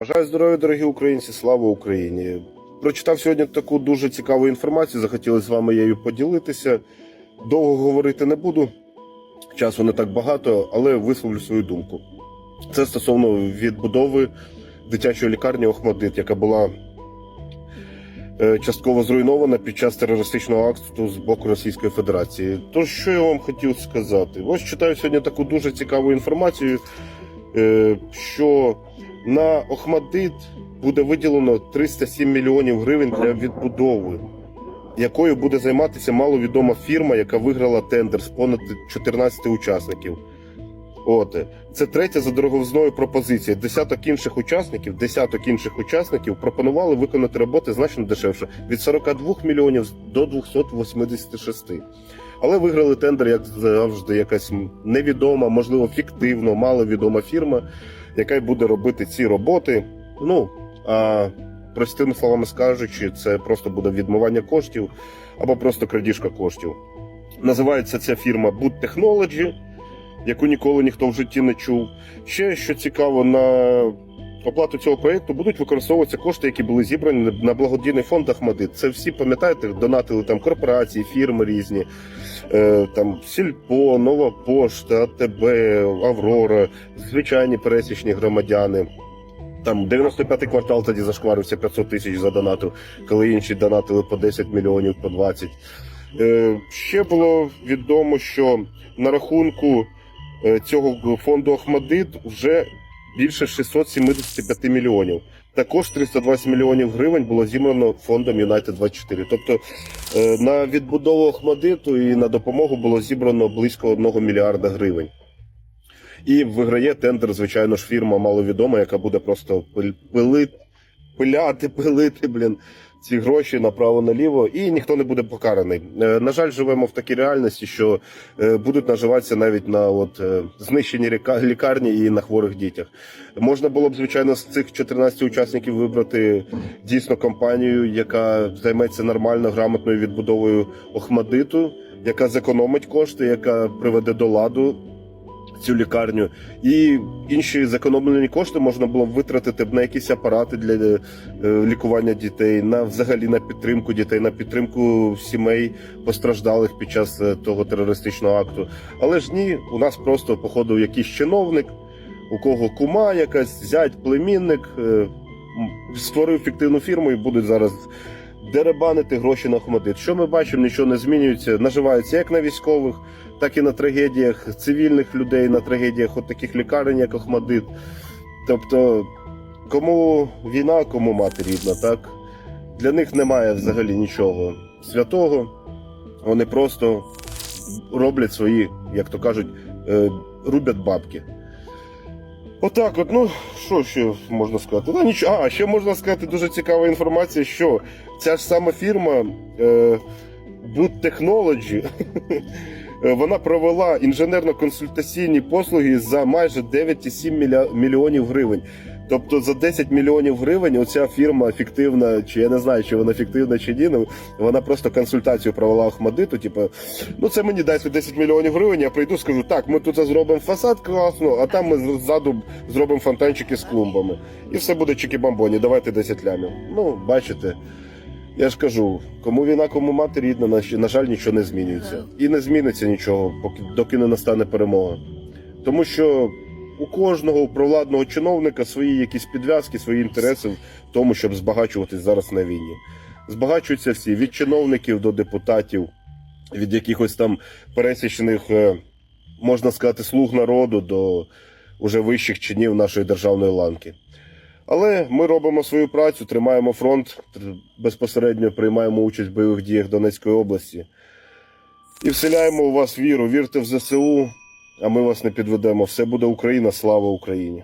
Бажаю здоров'я, дорогі українці, слава Україні! Прочитав сьогодні таку дуже цікаву інформацію, захотіли з вами нею поділитися. Довго говорити не буду, часу не так багато, але висловлю свою думку. Це стосовно відбудови дитячої лікарні Охмадит, яка була е, частково зруйнована під час терористичного акту з боку Російської Федерації. Тож, що я вам хотів сказати? Ось читаю сьогодні таку дуже цікаву інформацію, е, що на Охмадит буде виділено 307 мільйонів гривень для відбудови, якою буде займатися маловідома фірма, яка виграла тендер з понад 14 учасників. От це третя за дороговзною пропозиція. Десяток інших учасників, десяток інших учасників пропонували виконати роботи значно дешевше від 42 мільйонів до 286. Але виграли тендер, як завжди, якась невідома, можливо, фіктивно, маловідома фірма, яка буде робити ці роботи. Ну а простими словами скажучи, це просто буде відмивання коштів або просто крадіжка коштів. Називається ця фірма Boot Technology, яку ніколи ніхто в житті не чув. Ще що цікаво, на оплату цього проєкту будуть використовуватися кошти, які були зібрані на благодійний фонд Ахмадит. Це всі пам'ятаєте, донатили там корпорації, фірми різні, е, там Сільпо, Нова Пошта, АТБ, Аврора, звичайні пересічні громадяни. Там 95-й квартал тоді зашкварився 500 тисяч за донату, коли інші донатили по 10 мільйонів, по 20. Е, ще було відомо, що на рахунку е, цього фонду Ахмадит вже більше 675 мільйонів. Також 320 мільйонів гривень було зібрано фондом United 24. Тобто е, на відбудову Ахмадиту і на допомогу було зібрано близько 1 мільярда гривень. І виграє тендер, звичайно ж, фірма маловідома, яка буде просто пил- пиляти, пилити, блін, ці гроші направо-наліво, і ніхто не буде покараний. Е, На жаль, живемо в такій реальності, що е, будуть наживатися навіть на от, е, знищенні лікарні і на хворих дітях. Можна було б, звичайно, з цих 14 учасників вибрати дійсно компанію, яка займеться нормально грамотною відбудовою Охмадиту, яка зекономить кошти, яка приведе до ладу цю лікарню, і інші зекономлені кошти можна було б витратити на якісь апарати для е, лікування дітей, на взагалі на підтримку дітей, на підтримку сімей постраждалих під час е, того терористичного акту. Але ж ні, у нас просто походу якийсь чиновник, у кого кума якась, зять, племінник, е, створив фіктивну фірму і будуть зараз. Деребанити гроші на Охмадит. Що ми бачимо, нічого не змінюється. Наживаються як на військових, так і на трагедіях цивільних людей, на трагедіях от таких лікарень, як Охмадит. Тобто, кому війна, кому мати рідна, так? Для них немає взагалі нічого святого. Вони просто роблять свої, як то кажуть, е, рубять бабки. Отак, от, ну що ще можна сказати? Та нічого. А, ще можна сказати дуже цікава інформація, що ця ж сама фірма е, Boot Technology, вона провела інженерно-консультаційні послуги за майже 9,7 мільйонів гривень. Тобто за 10 мільйонів гривень оця фірма фіктивна, чи я не знаю, чи вона фіктивна чи ні, ну вона просто консультацію провела Ахмадиту. Типу, ну це мені дайте 10 мільйонів гривень, я прийду, скажу, так, ми тут зробимо фасад класно, а там ми ззаду зробимо фонтанчики з клумбами. І все буде чики-бамбоні, давайте 10 лямів. Ну, бачите. Я ж кажу, кому війна, кому мати рідна, на, на жаль, нічого не змінюється. І не зміниться нічого, поки доки не настане перемога. Тому що у кожного провладного чиновника свої якісь підв'язки, свої інтереси в тому, щоб збагачуватись зараз на війні. Збагачуються всі від чиновників до депутатів, від якихось там пересічних, е, можна сказати, слуг народу до уже вищих чинів нашої державної ланки. Але ми робимо свою працю, тримаємо фронт, безпосередньо приймаємо участь в бойових діях Донецької області і вселяємо у вас віру. Вірте в ЗСУ, а ми вас не підведемо. Все буде Україна, слава Україні!